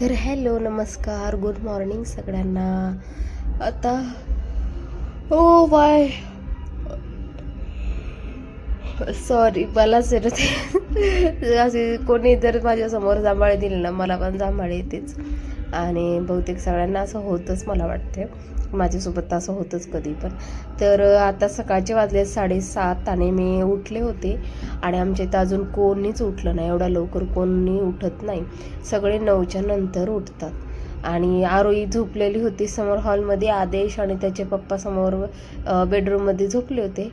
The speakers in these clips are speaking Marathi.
तर हॅलो नमस्कार गुड मॉर्निंग सगळ्यांना. आता ओ बाय. सॉरी मलाच सर ते असे कोणी जर माझ्यासमोर जांभळे दिले ना मला पण जांभळे येतेच. आणि बहुतेक सगळ्यांना असं होतंच मला वाटते माझ्यासोबत तर असं होतंच कधी पण. तर आता सकाळचे वाजले साडेसात आणि मी उठले होते आणि आमच्या इथं अजून कोणीच उठलं नाही. एवढा लवकर कोणी उठत नाही. सगळे नऊच्या नंतर उठतात. आणि आरोही झोपलेली होती समोर हॉलमध्ये आदेश आणि त्याचे पप्पा समोर बेडरूममध्ये झोपले होते.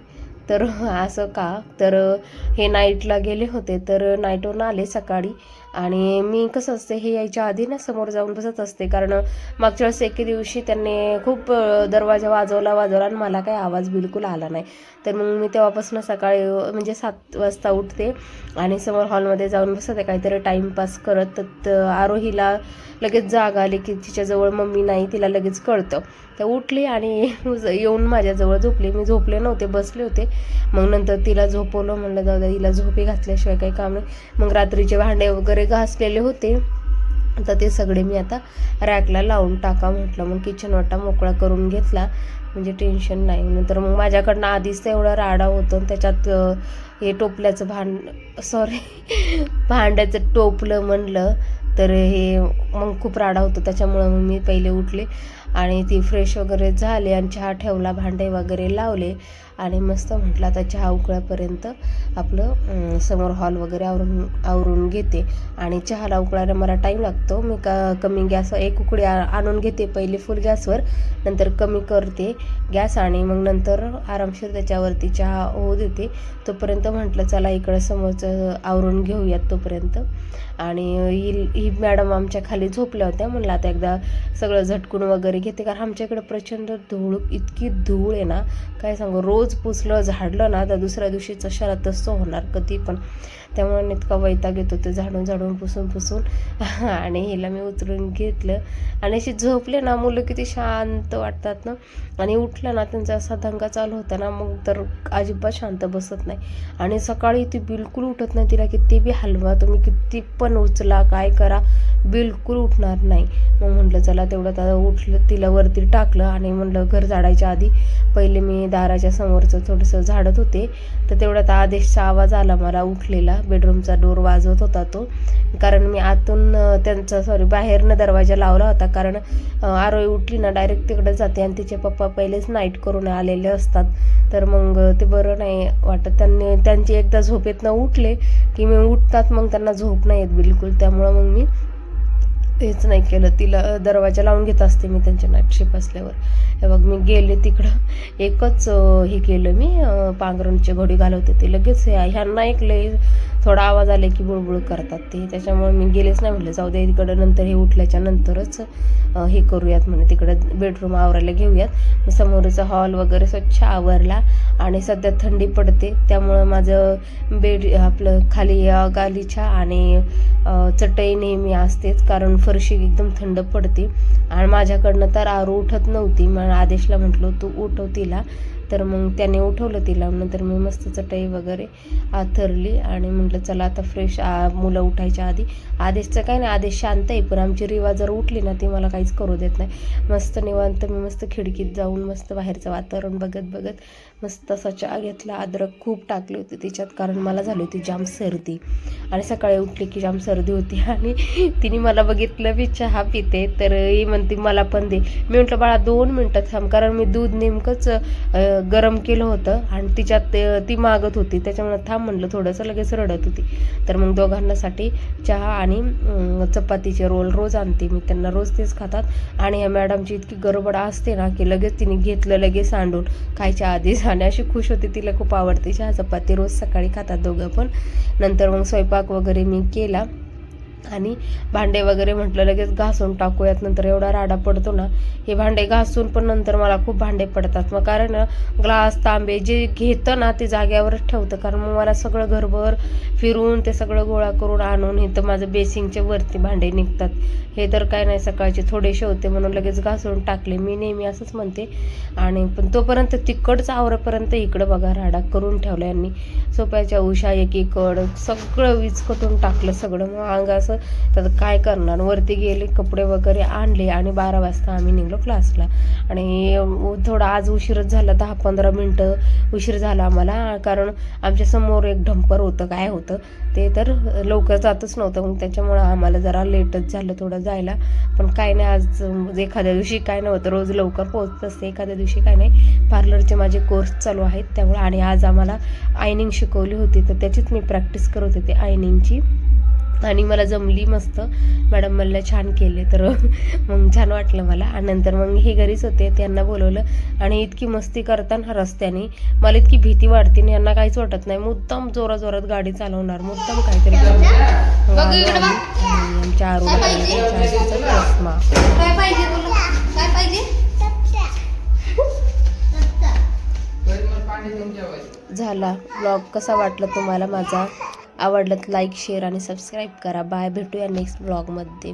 तर असं का? तर हे नाईटला गेले होते. तर नाईटवरून आले सकाळी. आणि मी कसं असते हे यायच्या आधी ना समोर जाऊन बसत असते. कारण मागच्या वेळेस एके दिवशी त्यांनी खूप दरवाजा वाजवला वाजवला आणि मला काही आवाज बिलकुल आला नाही. तर मग मी तेव्हापासून सकाळी म्हणजे सात वाजता उठते आणि समोर हॉलमध्ये जाऊन बसते काहीतरी टाईमपास करत तर आरोहीला लगेच जाग आली की तिच्याजवळ मम्मी नाही तिला लगेच कळतं. तर उठली आणि येऊन माझ्याजवळ झोपली. मी झोपले नव्हते बसले होते. मग नंतर तिला झोपवलं म्हणलं जाऊ द्या हिला झोपी घातल्याशिवाय काही काम नाही. मग रात्रीचे भांडे वगैरे घासलेले होते. तर ते सगळे मी आता रॅकला लावून टाका म्हटलं. मग किचन वाटा मोकळा करून घेतला. म्हणजे टेन्शन नाही. नंतर मग माझ्याकडनं आधीच एवढा राडा होतो आणि त्याच्यात हे टोपल्याचं भांड सॉरी भांड्याचं टोपलं म्हणलं. तर हे मग खूप राडा होतो त्याच्यामुळं मग मी पहिले उठले आणि ती फ्रेश वगैरे झाले आणि चहा ठेवला भांडे वगैरे लावले आणि मस्त म्हटलं आता चहा उकळ्यापर्यंत आपलं समोर हॉल वगैरे आवरून आवरून घेते. आणि चहाला उकळायला मला टाईम लागतो. मी का कमी गॅस एक उकळी आ- आणून घेते पहिले फुल गॅसवर नंतर कमी करते गॅस आणि मग नंतर आरामशीर त्याच्यावरती चहा होऊ देते. तोपर्यंत म्हटलं चला इकडं समोरचं आवरून घेऊयात तोपर्यंत. आणि ही ही मॅडम आमच्या खाली झोपल्या होत्या. म्हणलं आता एकदा सगळं झटकून वगैरे घेते. कारण आमच्या इकडं प्रचंड धूळ इतकी धूळ आहे ना काय सांगू रोज पुसलं झाडलं ना तर दुसऱ्या दिवशी चशाला तसं होणार कधी पण. त्यामुळे इतका वैताग येतो ते झाडून झाडून पुसून पुसून. आणि हिला मी उतरून घेतलं. आणि अशी झोपले ना मुलं किती शांत वाटतात ना. आणि उठलं ना त्यांचा असा दंगा चालू होता ना मग तर अजिबात शांत बसत नाही. आणि सकाळी ती बिलकुल उठत नाही तिला किती बी हलवा तुम्ही किती पण उचला काय करा. बिलकुल उठणार नाही. मग म्हटलं चला तेवढं आता उठलं तिला वरती टाकलं आणि म्हटलं घर झाडायच्या आधी पहिले मी दाराच्या समोरचं थोडंसं झाडत होते. तर तेवढ्यात आदेशचा आवाज आला मला उठलेला. बेडरूमचा डोर वाजवत होता तो. कारण मी आतून त्यांचा सॉरी बाहेरनं दरवाजा लावला होता. कारण अं, आरोही उठली ना डायरेक्ट तिकडे जाते आणि तिचे पप्पा पहिलेच नाईट करून आलेले असतात. तर मग ते बरं नाही वाटत. त्यांनी त्यांची एकदा झोपेतनं उठले की मी उठतात मग त्यांना झोप नाही येत बिलकुल. त्यामुळं मग मी हेच नाही केलं. तिला दरवाजा लावून घेत असते मी त्यांच्या नाईट शिप असल्यावर. हे बघ मी गेले तिकडं. एकच हे केलं मी अं, घोडी घालवते ते. लगेच ह्यांना ऐकले थोडा आवाज आले की बुळबुळ करतात ते. त्याच्यामुळे मी गेलेच नाही म्हटलं जाऊ दे तिकडं नंतर हे उठल्याच्या नंतरच हे करूयात म्हणे. तिकडं बेडरूम आवरायला घेऊयात. मग समोरचा हॉल वगैरे स्वच्छ आवरला आणि सध्या थंडी पडते. त्यामुळं माझं बेड आपलं खाली गालीच्या आणि चटई नेहमी असतेच. कारण फरशी एकदम थंड पडते. आणि माझ्याकडनं तर आरू उठत नव्हती. मग आदेशला म्हटलो तू उठव तिला. तर मग त्याने उठवलं तिला. नंतर मी मस्त चटई वगैरे आथरली आणि मग म्हटलं चला आता फ्रेश मुलं उठायच्या आधी. आदेशचं काही नाही आदेश शांत आहे पण आमची रिवा जर उठली ना ती मला काहीच करू देत नाही. मस्त निवांत मी मस्त खिडकीत जाऊन मस्त बाहेरचं वातावरण बघत बघत मस्त असा चहा घेतला अद्रक खूप टाकली होती त्याच्यात कारण मला झाली होती जाम सर्दी. आणि सकाळी उठली की जाम सर्दी होती आणि तिने मला बघितलं मी चहा पिते तर ही म्हणते मला पण दे. मी म्हटलं बाळा दोन मिनटं थांब कारण मी दूध नेमकंच गरम केलं होतं आणि तिच्यात ती मागत होती. त्याच्यामुळे थांब म्हणलं थोडंसं लगेच रडत होती. तर मग दोघांनासाठी चहा आणि चपातीचे रोल रोज आणते मी. त्यांना रोज तेच खातात. आणि ह्या मॅडमची इतकी गडबड असते ना की लगेच तिने घेतलं लगेच सांडून खायच्या आधीच. खाणे अशी खुश होते तिला खूप आवडते. चहा चपाती रोज सकाळी खातात दोघं पण. नंतर मग स्वयंपाक वगैरे मी केला. आणि भांडे वगैरे म्हटलं लगेच घासून टाकूयात नंतर एवढा राडा पडतो ना हे भांडे घासून पण नंतर मला खूप भांडे पडतात. मग कारण ग्लास तांबे जे घेतं ना ते जाग्यावरच ठेवतं. कारण मग मला सगळं घरभर फिरून ते सगळं गोळा करून आणून इथं माझं बेसिंगच्या वरती भांडे निघतात. हे तर काय नाही सकाळचे थोडेसे होते म्हणून लगेच घासून टाकले. मी नेहमी असंच म्हणते. आणि पण तोपर्यंत तिकडचं आवरापर्यंत इकडं बघा राडा करून ठेवला यांनी. सोप्याच्या उशा एकीकड सगळं वीज कटून टाकलं सगळं. मग अंगास असं तर काय करणार? वरती गेले कपडे वगैरे आणले आणि बारा वाजता आम्ही निघलो क्लासला आणि थोडा आज उशीरच झाला दहा पंधरा मिनटं उशीर झाला आम्हाला कारण आमच्यासमोर एक ढंपर होतं काय होतं ते तर लवकर जातच नव्हतं. मग त्याच्यामुळं आम्हाला जरा लेटच झालं थोडं जायला. पण काय नाही आज एखाद्या दिवशी काय नव्हतं रोज लवकर पोहोचत असते एखाद्या दिवशी काय नाही. पार्लरचे माझे कोर्स चालू आहेत त्यामुळे आणि आज आम्हाला आयनिंग शिकवली होती तर त्याचीच मी प्रॅक्टिस करत होते आयनिंगची. आणि मला जमली मस्त. मॅडम मला छान केले तर मग छान वाटलं मला. आणि नंतर मग हे घरीच होते त्यांना बोलवलं. आणि इतकी मस्ती करताना रस्त्याने मला इतकी भीती वाटते आणि यांना काहीच वाटत नाही. मुद्दाम जोरा जोरात गाडी चालवणार मुद्दाम काहीतरी आमच्या चष्मा. झाला. ब्लॉग कसा वाटला तुम्हाला माझा? आवडलं तर लाईक शेअर आणि सबस्क्राईब करा. बाय भेटूया नेक्स्ट ब्लॉगमध्ये